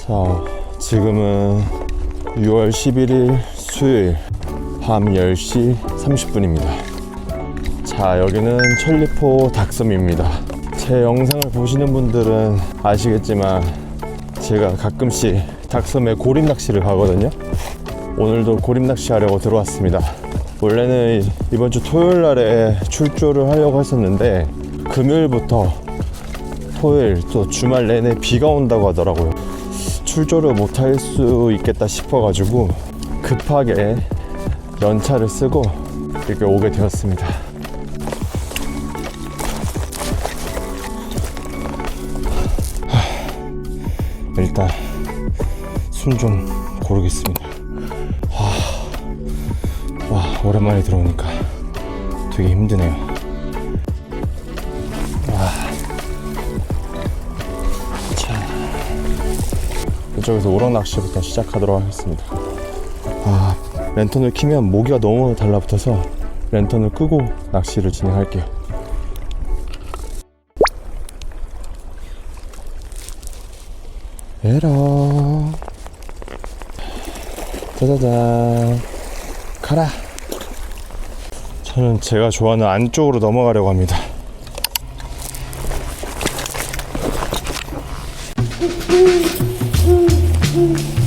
자, 지금은 6월 11일 수요일 밤 10시 30분입니다. 자, 여기는 천리포 닭섬입니다. 제 영상을 보시는 분들은 아시겠지만 제가 가끔씩 닭섬에 고립 낚시를 가거든요. 오늘도 고립 낚시 하려고 들어왔습니다. 원래는 이번 주 토요일 날에 출조를 하려고 했었는데 금요일부터 토요일 또 주말 내내 비가 온다고 하더라고요. 출조를 못 할 수 있겠다 싶어가지고 급하게 연차를 쓰고 이렇게 오게 되었습니다. 하, 일단 숨 좀 고르겠습니다. 와, 와 오랜만에 들어오니까 되게 힘드네요. 이쪽에서 오락 낚시부터 시작하도록 하겠습니다. 아, 랜턴을 키면 모기가 너무 달라붙어서 랜턴을 끄고 낚시를 진행할게요. 에러. 짜자잔. 가라. 저는 제가 좋아하는 안쪽으로 넘어가려고 합니다. 자,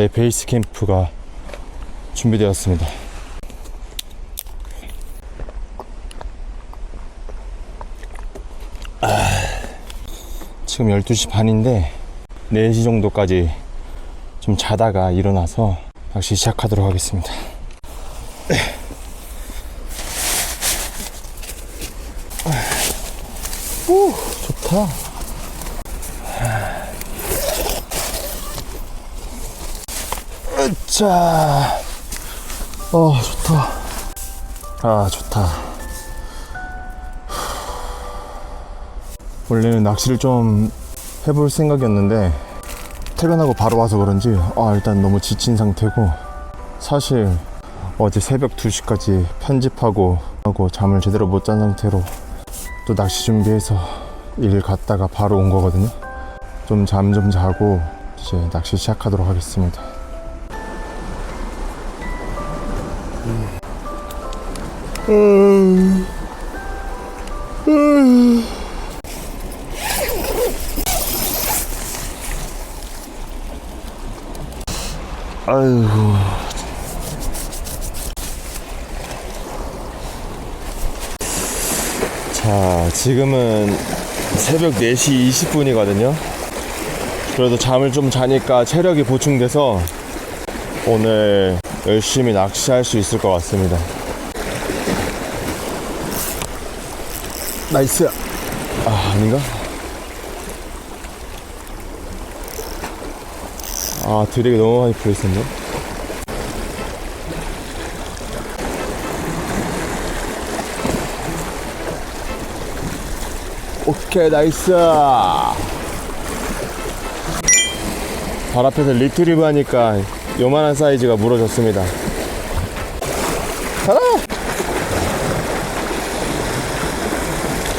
저의 베이스 캠프가 준비되었습니다. 아, 지금 12시 반인데 4시 정도까지 좀 자다가 일어나서 낚시 시작하도록 하겠습니다. 오, 좋다. 자, 어, 좋다. 아, 좋다. 원래는 낚시를 좀 해볼 생각이었는데, 퇴근하고 바로 와서 그런지, 아, 일단 너무 지친 상태고, 사실 어제 새벽 2시까지 편집하고, 하고 잠을 제대로 못 잔 상태로 또 낚시 준비해서 일 갔다가 바로 온 거거든요. 좀 잠 좀 자고, 이제 낚시 시작하도록 하겠습니다. 아이고. 자, 지금은 새벽 4시 20분이거든요. 그래도 잠을 좀 자니까 체력이 보충돼서 오늘 열심히 낚시할 수 있을 것 같습니다. 나이스. 아, 아닌가? 아, 드랙이 너무 많이 풀어있었네. 오케이, 나이스. 발 앞에서 리트리브 하니까 요만한 사이즈가 물어졌습니다. 가라!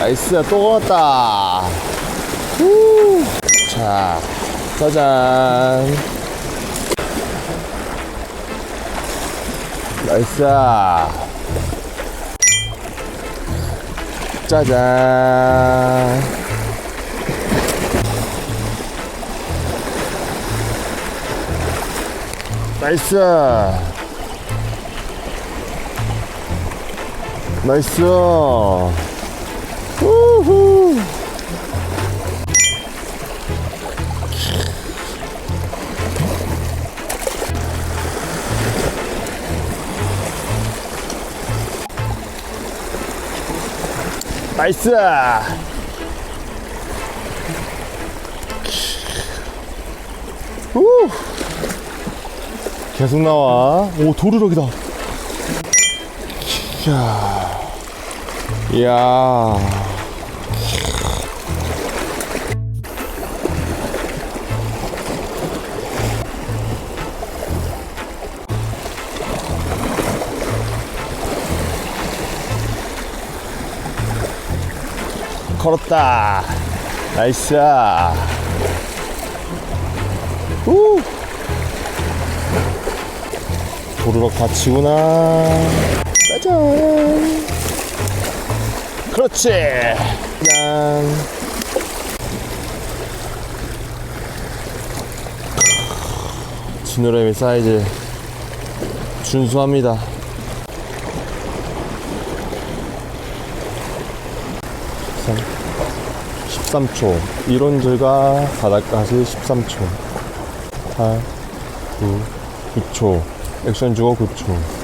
나이스, 또 먹었다. 후. 자, 짜잔. 나이스. 짜잔. 나이스. 나이스. 우후. 나이스. 우. 계속 나와. 오, 도루럭이다. 야. 야. 걸었다. 나이스. 우. 도루럭 받치구나. 짜잔. 그렇지. 짠. 지노래미 사이즈 준수합니다. 13초. 이론들과 바닥까지 13초. 8, 9, 9초. 액션 주고 9초.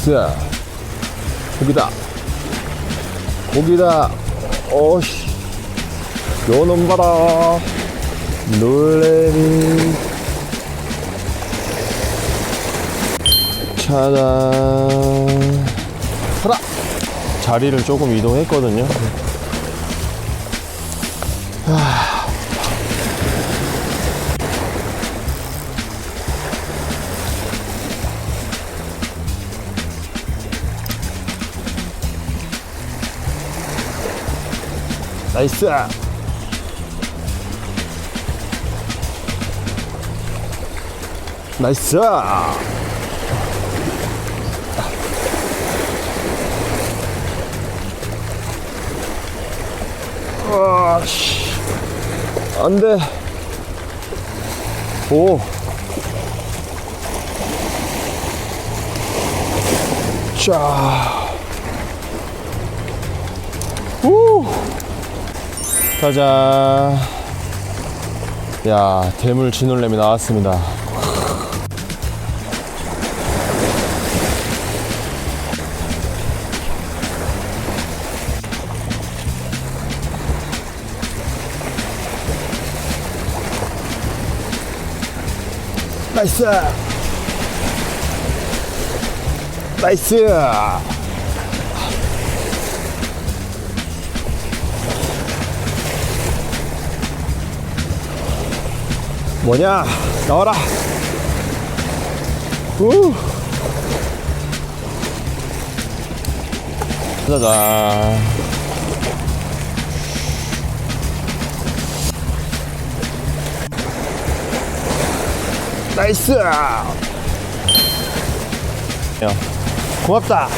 나이스. 고기다. 고기다. 오씨. 요놈 봐라. 놀래미. 차단. 하나. 자리를 조금 이동했거든요. 나이스. 나이스. 아씨. 안 돼. 오. 자. 우. 가자. 야, 대물 진올렘이 나왔습니다. 나이스! 나이스! 뭐냐? 나와라! 우! 짜잔. 나이스! 야, 고맙다!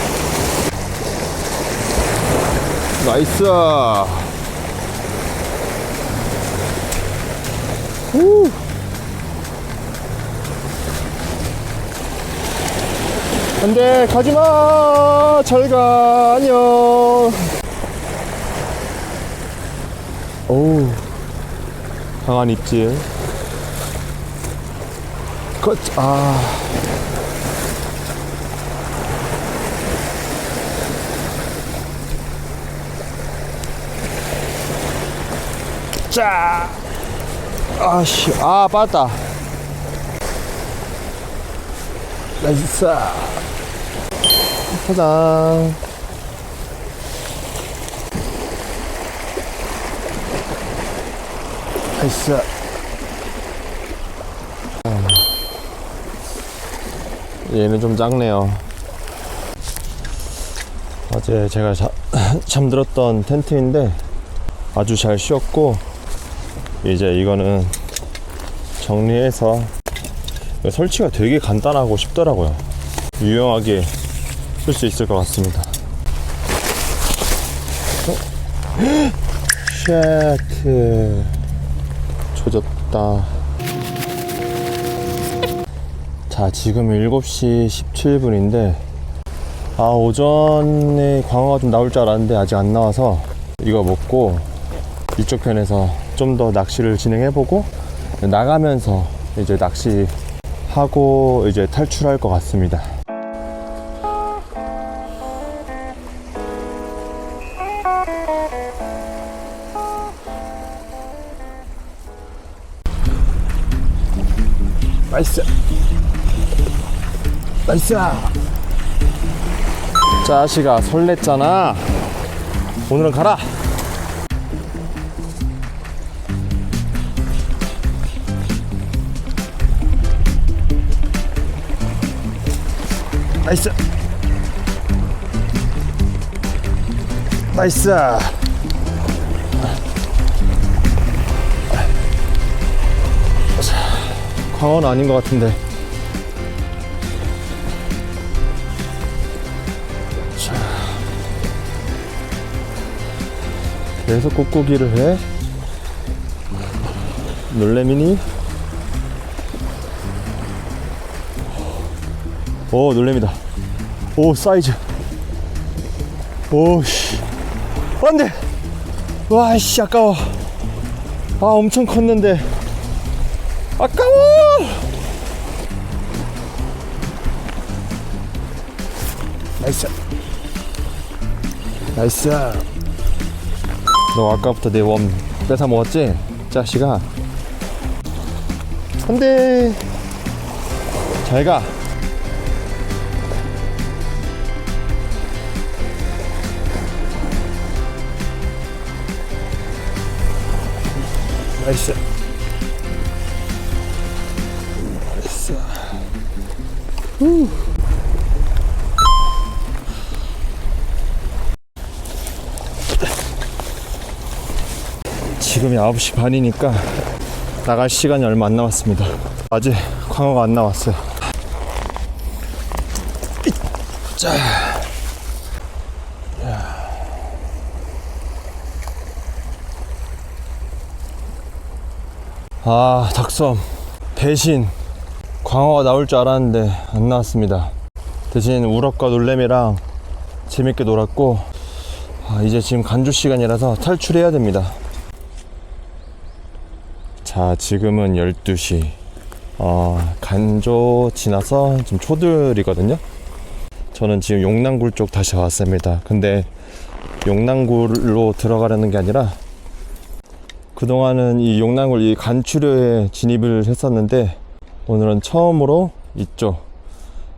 나이스! 우! 안돼 가지마 잘가 안녕 오우 강한 입질 컷, 아. 자. 아씨, 아, 빠졌다. 나이스. 짜잔. 나이스. 얘는 좀 작네요. 어제 제가 자, 잠들었던 텐트인데 아주 잘 쉬었고 이제 이거는 정리해서 설치가 되게 간단하고 쉽더라고요. 유용하게 쓸 수 있을 것 같습니다. 어? 쉐트 조졌다. 자, 지금 7시 17분인데, 아, 오전에 광어가 좀 나올 줄 알았는데, 아직 안 나와서, 이거 먹고, 이쪽 편에서 좀 더 낚시를 진행해보고, 나가면서 이제 낚시하고, 이제 탈출할 것 같습니다. 나이스! 자식아, 설렜잖아. 오늘은 가라! 나이스! 나이스! 광어는 아닌 것 같은데. 계속 꾹꾹이를 해. 놀래미니? 오, 놀래미다. 오, 사이즈. 오, 씨. 안 돼! 와, 씨, 아까워. 아, 엄청 컸는데. 아까워! 나이스. 나이스. 너 아까부터 내 웜 뺏어 먹었지? 자식아. 안 돼. 잘 가. 나이스. 나이스. 후. 지금이 9시 반이니까 나갈 시간이 얼마 안 남았습니다. 아직 광어가 안 나왔어요. 자. 아, 닭섬. 대신 광어가 나올 줄 알았는데 안 나왔습니다. 대신 우럭과 놀래미랑 재밌게 놀았고 아, 이제 지금 간주 시간이라서 탈출해야 됩니다. 자, 지금은 12시. 어, 간조 지나서 지금 초들이거든요. 저는 지금 용남굴 쪽 다시 왔습니다. 근데 용남굴로 들어가려는 게 아니라 그동안은 이 용남굴 이 간추려에 진입을 했었는데 오늘은 처음으로 이쪽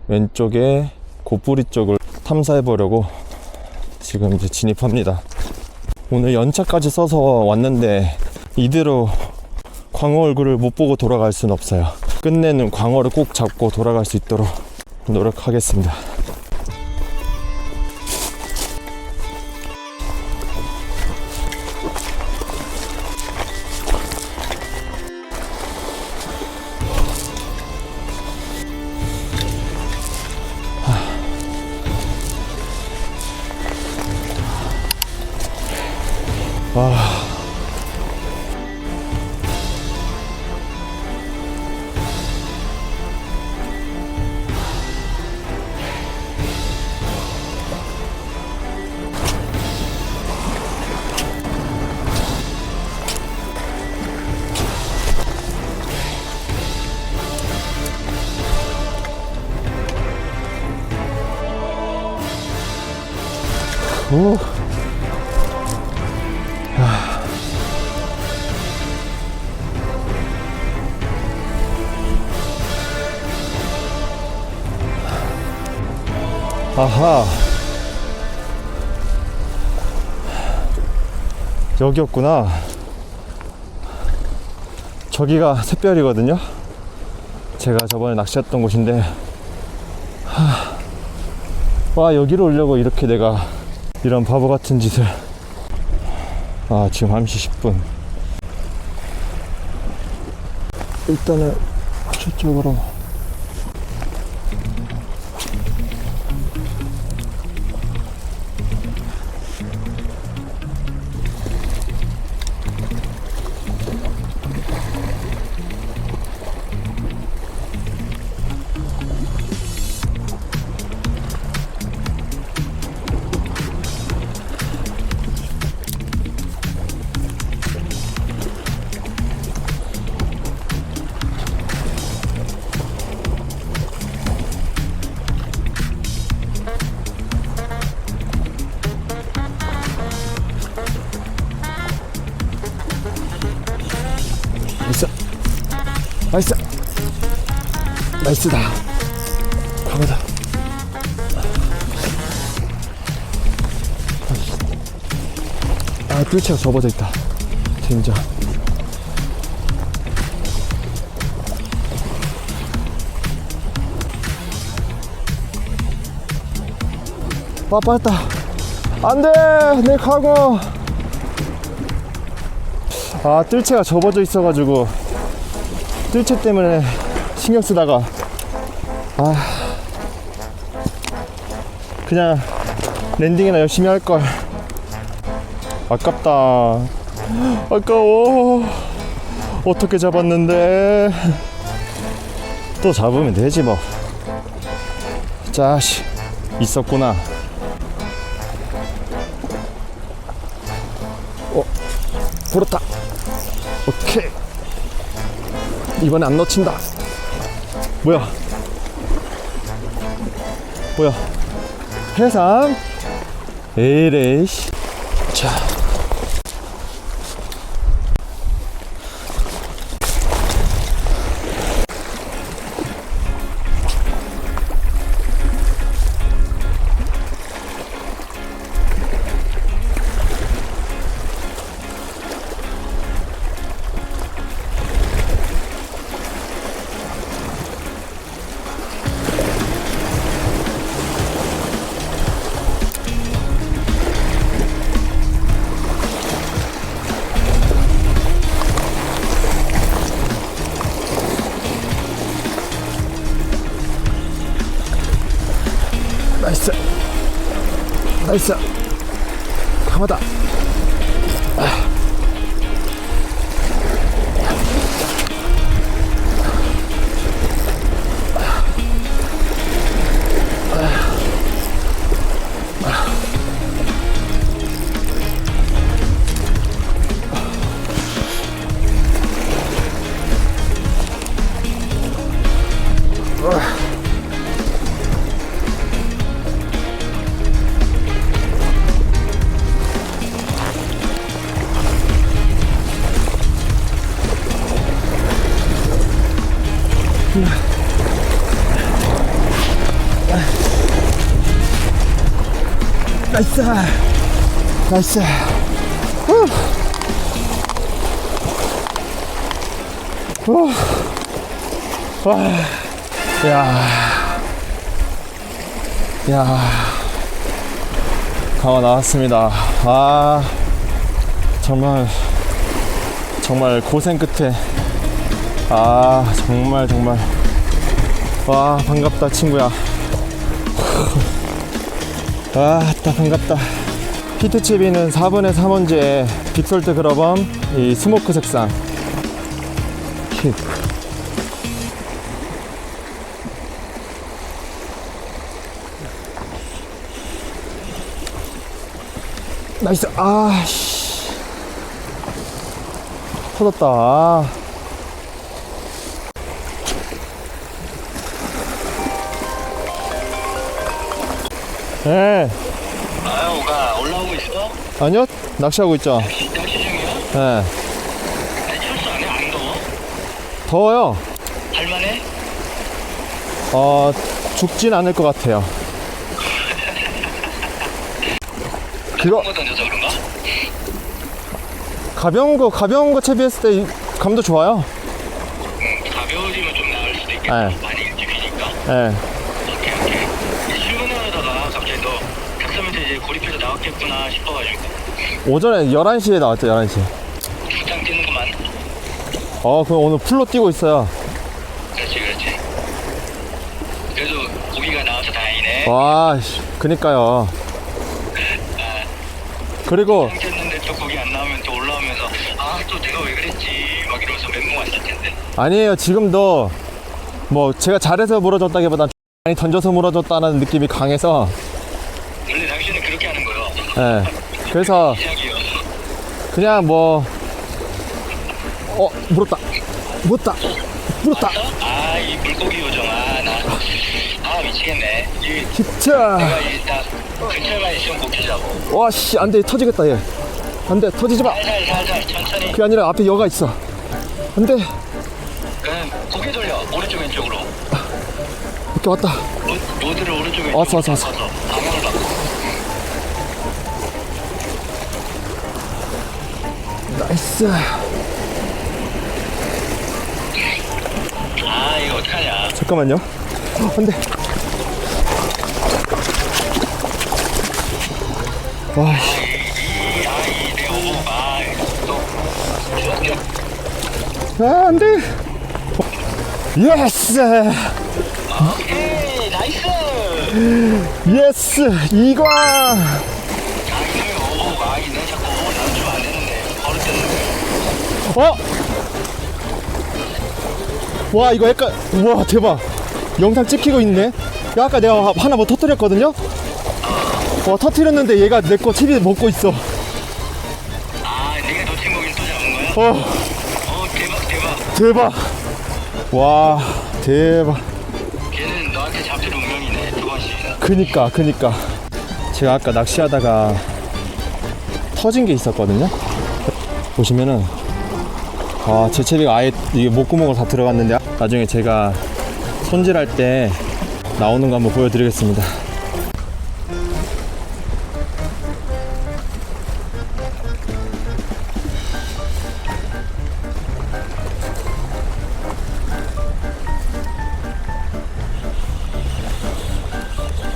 왼쪽에 고뿌리 쪽을 탐사해 보려고 지금 이제 진입합니다. 오늘 연차까지 써서 왔는데 이대로 광어 얼굴을 못 보고 돌아갈 수는 없어요. 끝내는 광어를 꼭 잡고 돌아갈 수 있도록 노력하겠습니다. 아하. 여기였구나. 저기가 샛별이거든요. 제가 저번에 낚시했던 곳인데. 하. 와, 여기로 오려고 이렇게 내가 이런 바보 같은 짓을. 아, 지금 1시 10분. 일단은 저쪽으로. 나이스다. 강하다. 아 뜰채가 접어져 있다. 젠장 아 빠졌다. 안 돼! 내 가고! 아 뜰채가 접어져 있어가지고 뜰채 때문에 신경 쓰다가 아. 그냥 랜딩이나 열심히 할 걸. 아깝다. 아까워. 어떻게 잡았는데? 또 잡으면 되지 뭐. 자식 있었구나. 어 불었다. 오케이. 이번에 안 놓친다. 뭐야 뭐야 해삼 에이레이 씨. 자 나이스 후. 후. 와. 야. 야. 강화 나왔습니다. 아. 정말 정말 고생 끝에 아 정말 정말 와 반갑다 친구야 아따 반갑다 히트치비는 4분의 3원지에 빅솔트 그라범 이 스모크 색상 힙. 나이스 아씨 터졌다 아. 예 아유, 오가 올라오고 있어? 아니요 낚시하고 있죠 낚시 중이야? 예 아니, 철수 안 해? 안 더워? 더워요 할만해? 어 죽진 않을 것 같아요 거 던져서 그런가? 가벼운 거 가벼운 거 채비했을 때 이- 감도 좋아요 응, 가벼워지면 좀 나을 수도 있겠다. 네. 많이 일찍이니까. 예 오케이, 오케이. 이 출근하다가 갑자기 너 닭사면서 이제 고립해서 나왔겠구나 싶어가지고. 오전에 11시에 나왔죠 11시 두장 뛰는구만. 어 그럼 오늘 풀로 뛰고 있어요 그렇지, 그렇지. 그래도 고기가 나와서 다행이네. 와 씨, 그니까요 그리고 했는데 또 고기 안 나오면 또 올라오면서 아, 또 내가 왜 그랬지. 막 이러면서 멘붕 왔을 텐데. 아니에요 지금도 뭐 제가 잘해서 물어줬다기보다 많이 던져서 물어줬다는 느낌이 강해서 원래 당신은 그렇게 하는 거요. 예 그래서. 그냥 뭐 어, 물었다. 물었다. 물었다. 아, 이 물고기 요정. 아, 나. 아, 미치겠네. 이, 히차. 내가 일단 근처만 있으면 못 피자고. 와, 씨, 안 돼. 터지겠다, 얘. 안 돼. 터지지 마. 살살, 살살, 천천히. 그게 아니라 앞에 여가 있어. 안 돼. 응, 고개 돌려. 오른쪽 왼쪽으로. 이렇게 왔다. 로, 로드를 오른쪽 왼쪽으로. 왔어, 왔어, 왔어. 나이스. 아, 이거 어떡하냐. 잠깐만요. 안 돼. 와, 씨. 이, 아, 이, 내 오고, 아, 또. 좋았죠? 아, 안 돼. 예스! 오케이, 나이스! 예스! 이광! 어? 와, 이거 약간, 우와, 대박. 영상 찍히고 있네. 야, 아까 내가 하나 뭐 터뜨렸거든요? 와, 터뜨렸는데 얘가 내 거 TV 먹고 있어. 아, 내가 놓친 고기를 또 잡은 거야? 어, 어, 대박, 대박. 대박. 와, 대박. 걔는 너한테 잡힐 운명이네, 두 번씩이나. 그니까 그니까 제가 아까 낚시하다가 터진 게 있었거든요 보시면은 아 제체비가 아예 이게 목구멍으로 다 들어갔는데 나중에 제가 손질할 때 나오는 거 한번 보여드리겠습니다.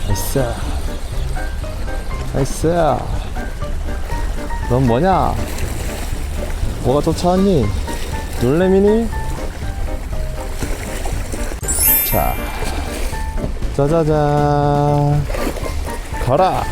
나이스. 나이스. 넌 뭐냐? 뭐가 쫓아왔니 놀래미니? 자 짜자잔. 가라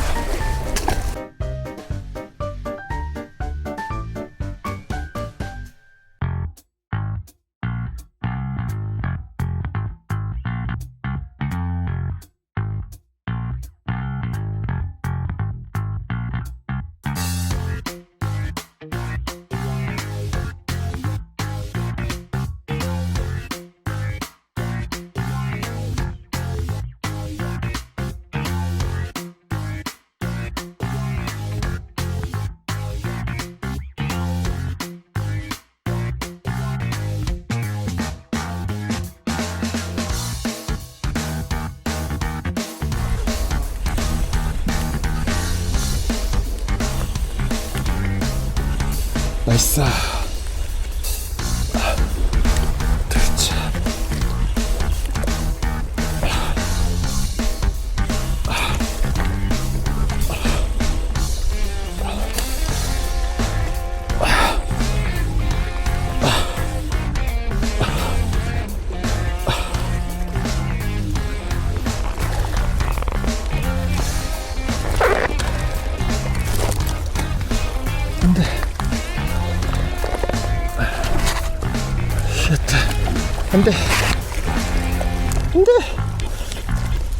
나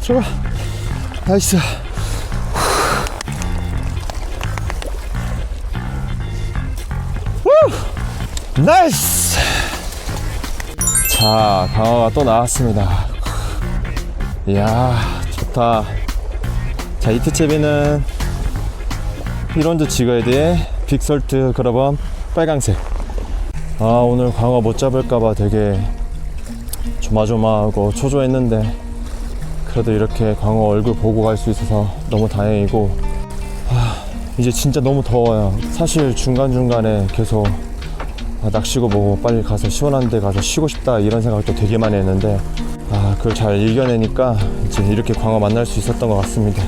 들어가 나이스. 후! 나이스. 자 강화가 또 나왔습니다. 이야 좋다. 자 이트채비는 찍어야 돼 빅설트 그라밤 빨강색. 아 오늘 광어 못 잡을까봐 되게 조마조마하고 초조했는데 그래도 이렇게 광어 얼굴 보고 갈 수 있어서 너무 다행이고 아, 이제 진짜 너무 더워요. 사실 중간중간에 계속 아, 낚시고 뭐고 빨리 가서 시원한 데 가서 쉬고 싶다 이런 생각도 되게 많이 했는데 아 그걸 잘 이겨내니까 이제 이렇게 광어 만날 수 있었던 것 같습니다